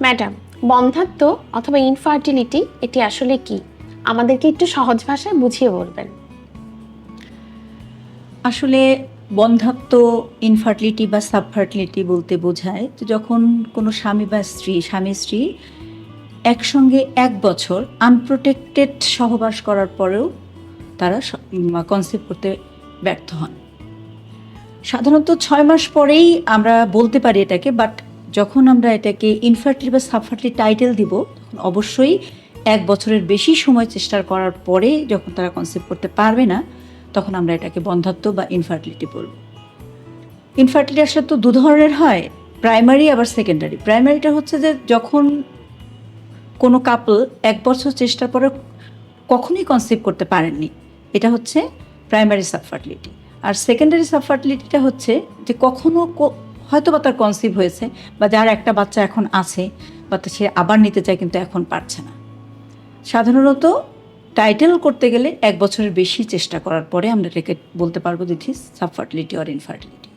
Madam, বন্ধাত্ম অথবা infertility এটি আসলে কি? আমাদেরকে একটু সহজ ভাষায় বুঝিয়ে বলবেন। আসলে বন্ধাত্ম ইনফার্টিলিটি বা সাবফার্টিলিটি বলতে বোঝায় যে যখন কোনো স্বামী বা স্ত্রী, স্বামী স্ত্রী একসঙ্গে এক বছর আনপ্রোটেক্টেড সহবাস করার পরেও তারা কনসেপ্ট করতে ব্যর্থ হন। সাধারণত ছয় মাস পরেই আমরা বলতে পারি এটাকে বাট যখন আমরা এটাকে ইনফার্টিলি বা সাবফার্টিলি টাইটেল দিব, তখন অবশ্যই এক বছরের বেশি সময় চেষ্টা করার পরে যখন তারা কনসেপ্ট করতে পারবে না, তখন আমরা এটাকে বন্ধাত্ব বা ইনফার্টিলিটি বলব। ইনফার্টিলিটি আসলে তো দু ধরনের হয় প্রাইমারি আবার সেকেন্ডারি প্রাইমারিটা হচ্ছে যে যখন কোনো কাপল এক বছর চেষ্টার পরে কখনোই কনসেপ্ট করতে পারেননি, এটা হচ্ছে প্রাইমারি সাবফার্টিলিটি আর সেকেন্ডারি সাবফার্টিলিটিটা হচ্ছে যে কখনো হয়তো বা তার কনসিভ হয়েছে বা যার একটা বাচ্চা এখন আছে বা সে আবার নিতে চায় কিন্তু এখন পারছে না। সাধারণত টাইটেল করতে গেলে এক বছরের বেশি চেষ্টা করার পরে আমরা এটাকে বলতে পারব দিথিস সাবফার্টিলিটি অর ইনফার্টিলিটি